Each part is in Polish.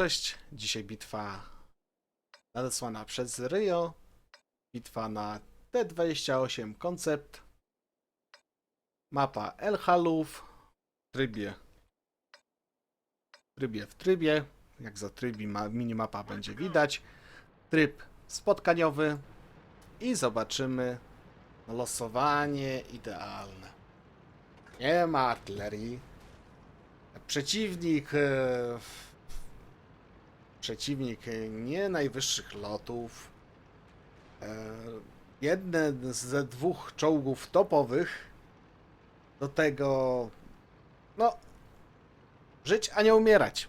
Cześć, dzisiaj bitwa nadesłana przez Rio. Bitwa na T28 koncept. Mapa El Halów trybie. Trybie w trybie. Jak za trybi ma, minimapa będzie widać. Tryb spotkaniowy. I zobaczymy losowanie idealne. Nie ma artylerii. Przeciwnik. E, przeciwnik e, nie najwyższych lotów. E, jeden ze dwóch czołgów topowych. Do tego. No. Żyć, a nie umierać.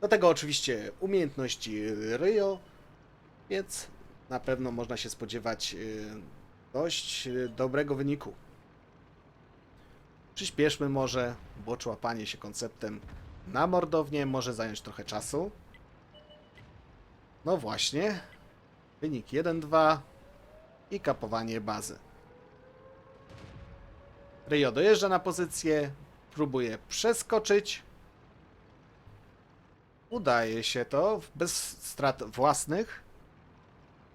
Do tego oczywiście umiejętności Rio, więc na pewno można się spodziewać e, dość dobrego wyniku. Przyspieszmy może, bo łapanie się konceptem na mordownię może zająć trochę czasu. No właśnie. Wynik 1-2 i kapowanie bazy. Rio dojeżdża na pozycję, próbuje przeskoczyć. Udaje się to bez strat własnych.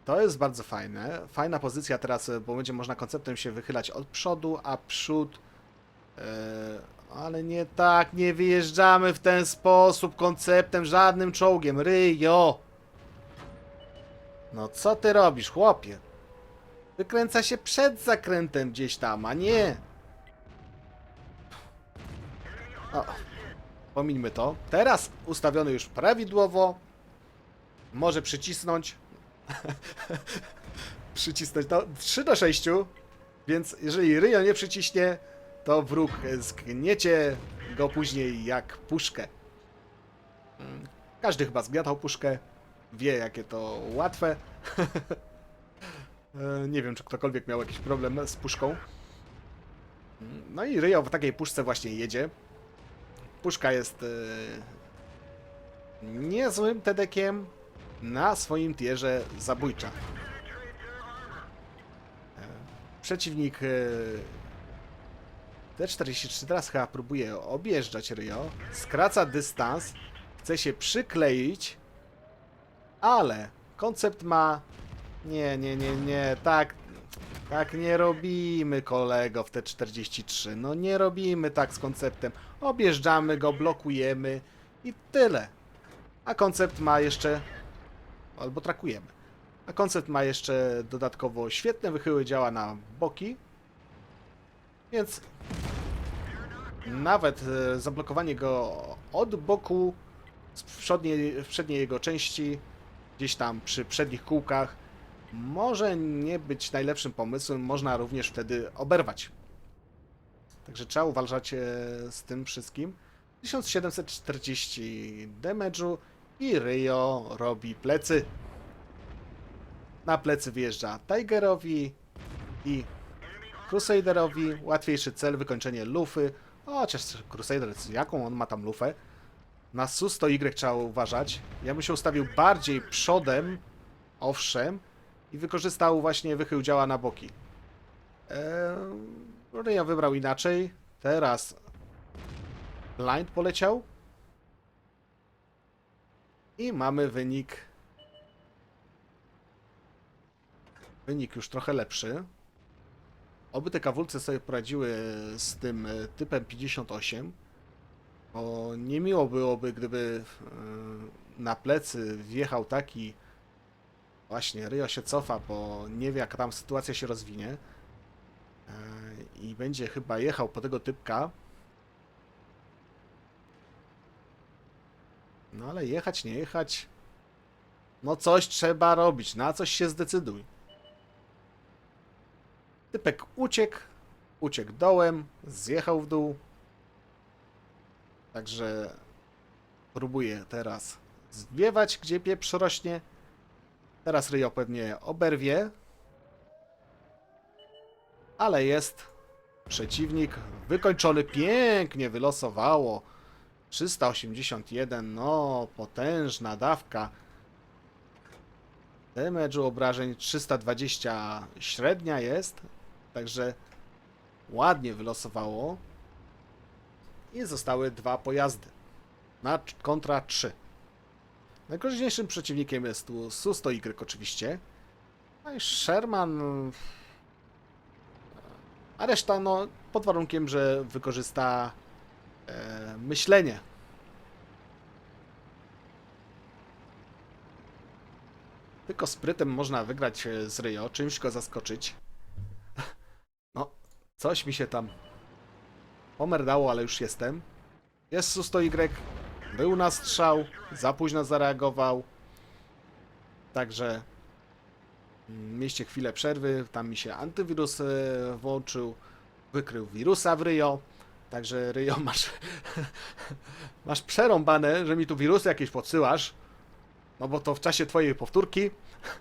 To jest bardzo fajne. Fajna pozycja teraz, bo będzie można konceptem się wychylać od przodu, a przód Eee, ale nie tak, nie wyjeżdżamy w ten sposób konceptem, żadnym czołgiem. Ryjo! No co ty robisz, chłopie? Wykręca się przed zakrętem gdzieś tam, a nie. O, pomińmy to. Teraz ustawiony już prawidłowo. Może przycisnąć. przycisnąć to 3 do 6. Więc jeżeli Ryjo nie przyciśnie, to wróg zgniecie go później jak puszkę. Każdy chyba zgniatał puszkę, wie jakie to łatwe. E, Nie wiem, czy ktokolwiek miał jakiś problem z puszką. No i Ryjo w takiej puszce właśnie jedzie. Puszka jest e, niezłym tedekiem na swoim tierze zabójcza. E, Przeciwnik e, T43 teraz chyba próbuje objeżdżać Rio, skraca dystans, chce się przykleić, ale koncept ma... Nie, nie, nie, nie, tak, tak nie robimy kolego w T43, no nie robimy tak z konceptem, objeżdżamy go, blokujemy i tyle. A koncept ma jeszcze... albo trakujemy. A koncept ma jeszcze dodatkowo świetne wychyły działa na boki, więc nawet e, zablokowanie go od boku, z przedniej, przedniej jego części, gdzieś tam przy przednich kółkach, może nie być najlepszym pomysłem. Można również wtedy oberwać. Także trzeba uważać e, z tym wszystkim. 1740 damage'u i Rio robi plecy. Na plecy wyjeżdża Tigerowi i Crusaderowi. Łatwiejszy cel, wykończenie lufy. Chociaż Crusader, jaką on ma tam lufę? Na sus to Y trzeba uważać. Ja bym się ustawił bardziej przodem, owszem, i wykorzystał właśnie wychył działa na boki. Eee, ja wybrał inaczej. Teraz blind poleciał. I mamy wynik. Wynik już trochę lepszy. Oby te kawulce sobie poradziły z tym e, typem 58. Bo niemiło byłoby, gdyby e, na plecy wjechał taki. Właśnie, Rio się cofa, bo nie wie, jaka tam sytuacja się rozwinie. E, I będzie chyba jechał po tego typka. No ale jechać, nie jechać. No coś trzeba robić, na coś się zdecyduj. Typek uciekł, uciekł dołem, zjechał w dół. Także próbuję teraz zwiewać, gdzie pieprz rośnie. Teraz Ryjo pewnie oberwie. Ale jest przeciwnik wykończony. Pięknie wylosowało. 381, no potężna dawka. Damage'u obrażeń 320 średnia jest. Także ładnie wylosowało. I zostały dwa pojazdy. na kontra 3. Najgroźniejszym przeciwnikiem jest tu Susto Y oczywiście. No i Sherman. A reszta, no, pod warunkiem, że wykorzysta e, myślenie. Tylko sprytem można wygrać e, z Rio, czymś go zaskoczyć. Coś mi się tam pomerdało, ale już jestem. Jest Susto Y. Był na strzał, za późno zareagował. Także mm, mieliście chwilę przerwy, tam mi się antywirus e, włączył, wykrył wirusa w Rio. Także Rio masz, masz przerąbane, że mi tu wirusy jakieś podsyłasz. No bo to w czasie twojej powtórki,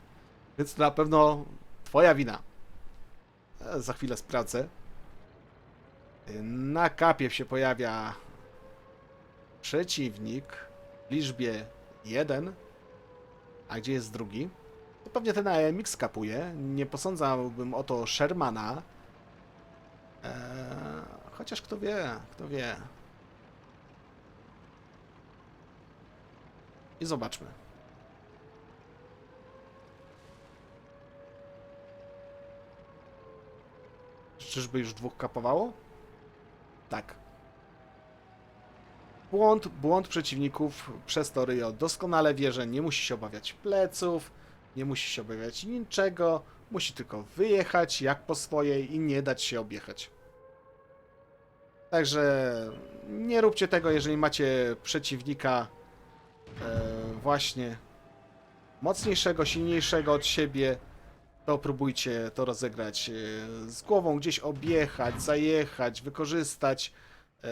więc to na pewno twoja wina. E, Za chwilę sprawdzę. E, Na kapie się pojawia przeciwnik w liczbie 1. A gdzie jest drugi? To pewnie ten AMX kapuje. Nie posądzałbym o to Shermana. Eee, chociaż kto wie, kto wie. I zobaczmy. Czyżby już dwóch kapowało? Tak. Błąd, błąd przeciwników przez to Rio doskonale wie, że nie musi się obawiać pleców, nie musi się obawiać niczego, musi tylko wyjechać jak po swojej i nie dać się objechać. Także nie róbcie tego, jeżeli macie przeciwnika e, właśnie mocniejszego, silniejszego od siebie, to próbujcie to rozegrać e, z głową, gdzieś objechać, zajechać, wykorzystać e,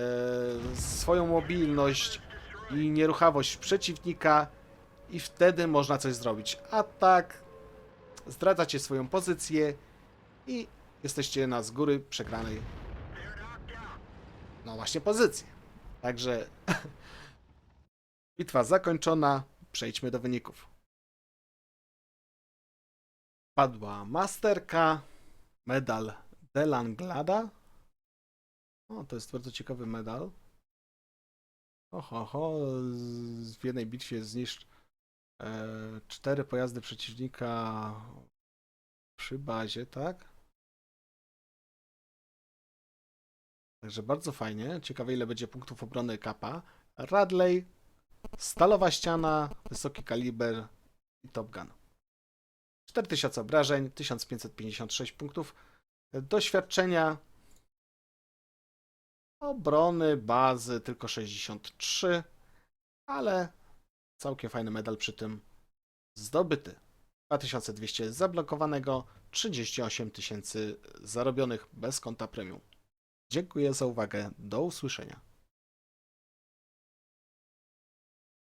swoją mobilność i nieruchawość przeciwnika i wtedy można coś zrobić. A tak zdradzacie swoją pozycję i jesteście na z góry przegranej no właśnie pozycji. Także bitwa zakończona. Przejdźmy do wyników. Padła masterka, medal Delanglada. O, to jest bardzo ciekawy medal. Oho, ho, w jednej bitwie zniszcz e, cztery pojazdy przeciwnika przy bazie, tak? Także bardzo fajnie. Ciekawe ile będzie punktów obrony kapa. Radley, stalowa ściana, wysoki kaliber i Top Gun. 4000 obrażeń, 1556 punktów doświadczenia. Obrony, bazy tylko 63, ale całkiem fajny medal przy tym zdobyty. 2200 zablokowanego, 38 tysięcy zarobionych bez konta premium. Dziękuję za uwagę. Do usłyszenia.